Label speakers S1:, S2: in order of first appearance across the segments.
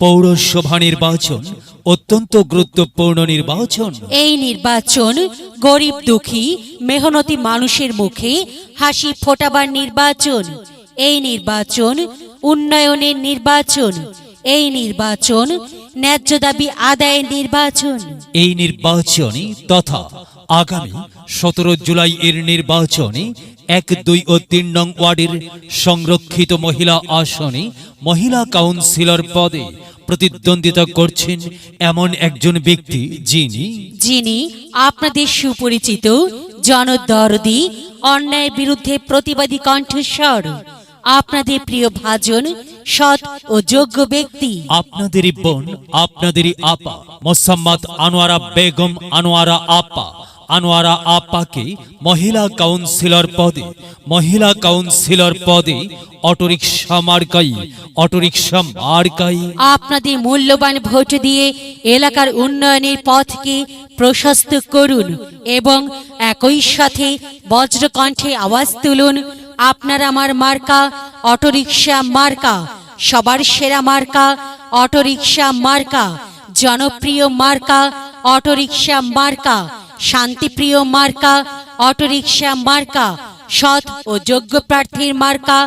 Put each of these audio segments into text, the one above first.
S1: পৌরসভা নির্বাচন অত্যন্ত গুরুত্বপূর্ণ নির্বাচন।
S2: এই নির্বাচন গরিব দুঃখী মেহনতি মানুষের মুখে হাসি ফোটাবার নির্বাচন। এই নির্বাচন উন্নয়নের নির্বাচন। এই নির্বাচন ন্যায্য দাবি আদায়ের নির্বাচন।
S1: এই নির্বাচনে তথা আগামী সতেরো জুলাই এর নির্বাচনে এক দুই ও তিন নং ওয়ার্ডের সংরক্ষিত মহিলা আসনে মহিলা কাউন্সিলর পদে প্রতিদ্বন্দ্বিতা করছেন এমন একজন ব্যক্তি যিনি
S2: যিনি আপনাদের সুপরিচিত জনদরদি অন্যায়ের বিরুদ্ধে প্রতিবাদী কণ্ঠস্বর। আপনাদের প্রিয় ভাজন সৎ ও যোগ্য ব্যক্তি।
S1: আপনাদেরই বোন আপনাদেরই আপা মোসাম্মদ আনোয়ারা বেগম আনোয়ারা আপা আনোয়ারা আপাকে মহিলা কাউন্সিলর পদে, মহিলা কাউন্সিলর পদে অটোরিকশা মার্কাই অটোরিকশা মার্কাই।
S2: আপনাদের মূল্যবান ভোট দিয়ে এলাকার উন্নয়নের পথকে প্রশস্ত করুন এবং একই সাথে বজ্রকণ্ঠে আওয়াজ তুলুন, আপনার আমার মার্কা, অটোরিকশা মার্কা, সবার সেরা মার্কা, অটোরিকশা মার্কা। জনপ্রিয় মার্কা, অটোরিকশা মার্কা, শান্তিপ্রিয় মার্কা, অটোরিকশা মার্কা, সৎ ও যোগ্য প্রার্থীর মার্কা,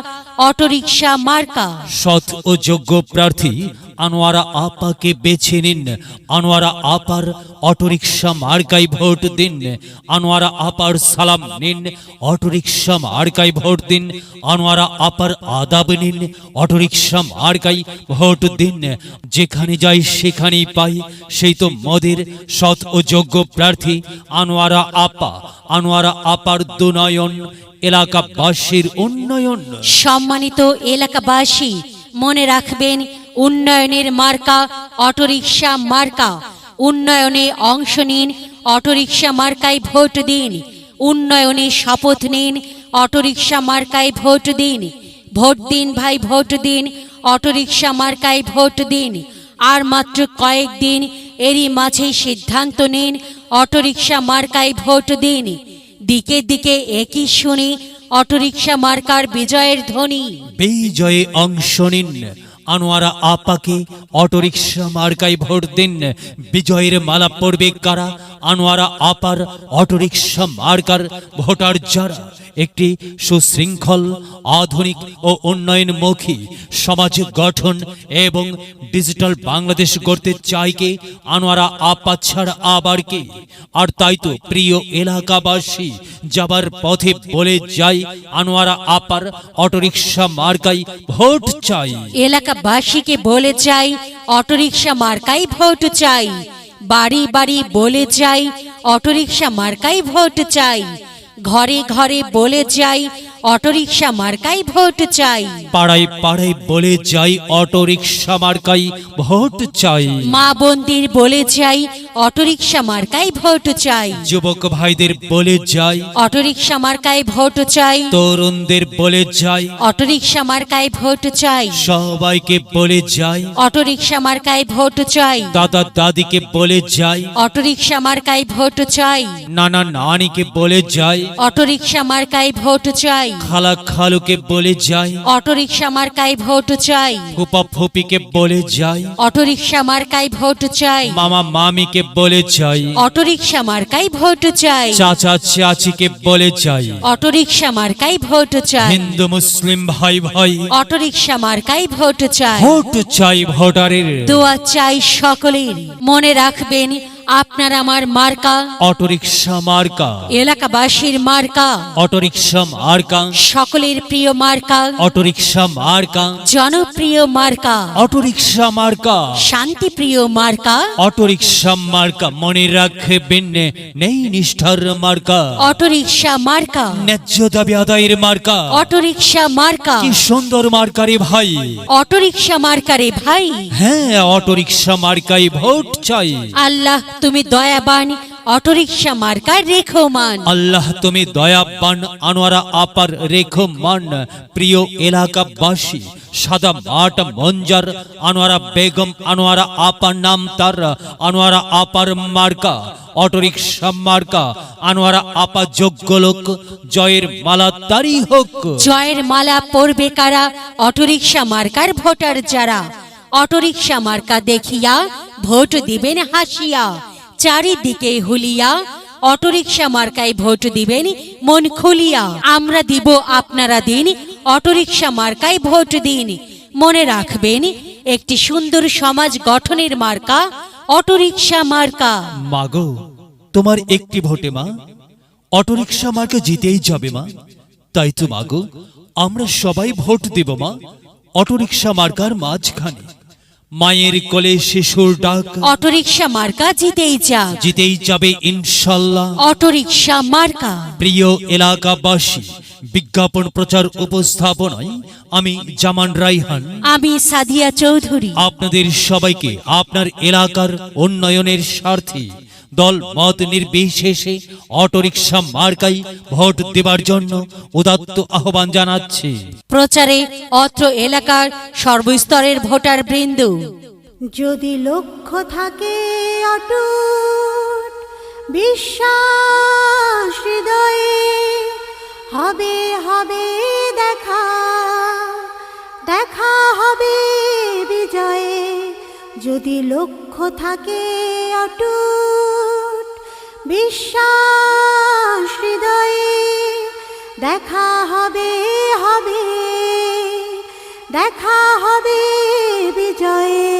S2: অটোরিকশা মার্কা।
S1: সৎ ও যোগ্য প্রার্থী আনোয়ারা আপাকে বেছে নিন। আনোয়ারা আপার অটোরিকশা মার্কাই ভোট দিন। আনোয়ারা আপার সালাম নিন। অটোরিকশা মার্কাই ভোট দিন। আনোয়ারা আপার আদাব নিন। অটোরিকশা মার্কাই ভোট দিন। যেখানে যাই সেখানেই পাই। সেই তো মদের সৎ ও যোগ্য প্রার্থী আনোয়ারা আপা। আনোয়ারা আপার দুনয়ন, এলাকাবাসীর উন্নয়ন।
S2: সম্মানিত এলাকাবাসী, মনে রাখবেন উন্নয়নের মার্কা, অটোরিকশা মার্কা। উন্নয়নে অংশ নিন, অটোরিকশা মার্কায় ভোট দিন। উন্নয়নে শপথ নিন, অটোরিকশা মার্কায় ভোট দিন। ভোট দিন ভাই, ভোট দিন, অটোরিকশা মার্কায় ভোট দিন। আর মাত্র কয়েকদিন এরই মাঝেই সিদ্ধান্ত নিন, অটোরিকশা মার্কায় ভোট দিন। দিকে দিকে একই শুনি, অটোরিকশা মার্কার বিজয়ের ধ্বনি।
S1: বিজয়ে অংশ নিন। আনোয়ারা আপাকে অটোরিকশা মার্কায় ভোট দিন। বিজয়ের মালা পড়বে কারা? আনোয়ারা আপার অটোরিকশা মার্কার ভোটার যারা? একটি সুশৃঙ্খল, আধুনিক ও উন্নয়নমুখী সমাজ গঠন এবং ডিজিটাল বাংলাদেশ গড়তে চাই কে? আনোয়ারা আপা ছাড়া আবার কে? আর তাই তো প্রিয় এলাকাবাসী যাবার পথে বলে যাই আনোয়ারা আপার অটোরিকশা মার্কাই ভোট চাই।
S2: এলাকাবাসীকে বলে চাই, অটোরিকশা মার্কাই ভোট চাই। বাড়ি বাড়ি বলে যাই অটোরিকশা মার্কাই ভোট চাই। ঘরে ঘরে বলে যাই অটোরিকশা মার্কাই ভোট চাই।
S1: পাড়ায় পাড়ায় বলে যাই অটোরিকশা মার্কাই ভোট চাই।
S2: মা বন্দির বলে যাই অটোরিকশা মার্কাই ভোট চাই।
S1: যুবক ভাইদের বলে যাই
S2: অটোরিকশা মার্কায় ভোট চাই।
S1: তরুণদের বলে যাই
S2: অটোরিকশা মার্কায় ভোট চাই।
S1: সবাইকে বলে যাই
S2: অটোরিকশা মার্কায় ভোট চাই।
S1: দাদা দাদিকে বলে যাই
S2: অটোরিকশা মার্কায় ভোট চাই।
S1: নানা নানিকে বলে যাই
S2: অটোরিকশা মার্কায় ভোট চাই।
S1: খালা খালুকে বলে যাই।
S2: অটোরিকশা মার্কায় ভোট চাই।
S1: ফুপা ফুপিকে বলে যাই।
S2: অটোরিকশা মার্কায় ভোট চাই।
S1: মামা মামিকে বলে যাই।
S2: অটোরিকশা মার্কায় ভোট চাই।
S1: চাচা চাচিকে বলে যাই।
S2: অটোরিকশা মার্কায় ভোট চাই।
S1: হিন্দু মুসলিম ভাই ভাই।
S2: অটোরিকশা মার্কায় ভোট চাই।
S1: ভোট চাই ভোটারের।
S2: দোয়া চাই সকলের। মনে রাখবেন আপনার আমার মার্কা?
S1: অটোরিকশা মার্কা।
S2: এলাকাবাসীর মার্কা?
S1: অটোরিকশা মার্কা।
S2: সকলের প্রিয় মার্কা?
S1: অটোরিকশা মার্কা।
S2: জনপ্রিয় মার্কা?
S1: অটোরিকশা মার্কা।
S2: শান্তিপ্রিয় মার্কা?
S1: অটোরিকশা মার্কা মনে রাখবেন নেই নিষ্ঠার মার্কা।
S2: অটোরিকশা মার্কা?
S1: ন্যায্য দাবি আদায়ের মার্কা।
S2: অটোরিকশা মার্কা?
S1: কি সুন্দর মার্কারে ভাই।
S2: অটোরিকশা মার্কারে ভাই?
S1: হ্যাঁ অটোরিকশা মার্কাই ভোট চাই।
S2: আল্লাহ তুমি দয়াবান অটোরিকশা মার্কায় রেখো মান
S1: আল্লাহ তুমি দয়াবান আনোয়ারা আপার রেখো মান প্রিয় এলাকাবাসী সাদা মাঠ মঞ্জার আনোয়ারা বেগম আনোয়ারা আপার নাম তার। আনোয়ারা আপার মার্কা অটোরিকশা মার্কা আনোয়ারা আপা যোগ্য লোক। জয়ের মালা তারি হোক।
S2: জয়ের মালা পরবে কারা? অটোরিকশা মার্কার ভোটার যারা? অটোরিকশা মার্কা দেখিয়া ভোট দিবেন হাসিয়া। চারিদিকে হুলিয়া অটোরিকশা মার্কায় ভোট দিবেন মন খুলিয়া। আমরা দিব আপনারা দিন অটোরিকশা মার্কায় ভোট দিন। মনে রাখবেন, একটি সুন্দর সমাজ গঠনের মার্কা অটোরিকশা মার্কা।
S1: মাগো, তোমার একটি ভোটে মা, অটোরিকশা মার্কে জিতেই যাবে মা। তাই তো মাগো, আমরা সবাই ভোট দেব মা, অটোরিকশা মার্কার মাঝখানে। মায়ের কোলে শিশুর ডাক।
S2: অটোরিকশা মার্কা জিতেই যা
S1: জিতেই যাবে ইনশাল্লাহ।
S2: অটোরিকশা মার্কা।
S1: প্রিয় এলাকাবাসী বিজ্ঞাপন প্রচার উপস্থাপনায় আমি জামান রাইহান।
S2: আমি সাদিয়া চৌধুরী।
S1: আপনাদের সবাইকে আপনার এলাকার উন্নয়নের স্বার্থে দল মত নির্বিশেষে অটোরিকশা মার্কাই ভোট দেবার জন্য উদাত্ত আহ্বান জানাচ্ছে।
S2: প্রচারে অত্র এলাকার সর্বস্তরের ভোটার বৃন্দ।
S3: যদি লক্ষ্য থাকে অটুট বিশ্বাস হৃদয়ে হবে হবে দেখা দেখা হবে বিজয়ে। যদি লক্ষ্য থাকে অটুট বিশ্বাস হৃদয়ে। দেখা হবে হবে দেখা হবে বিজয়ে।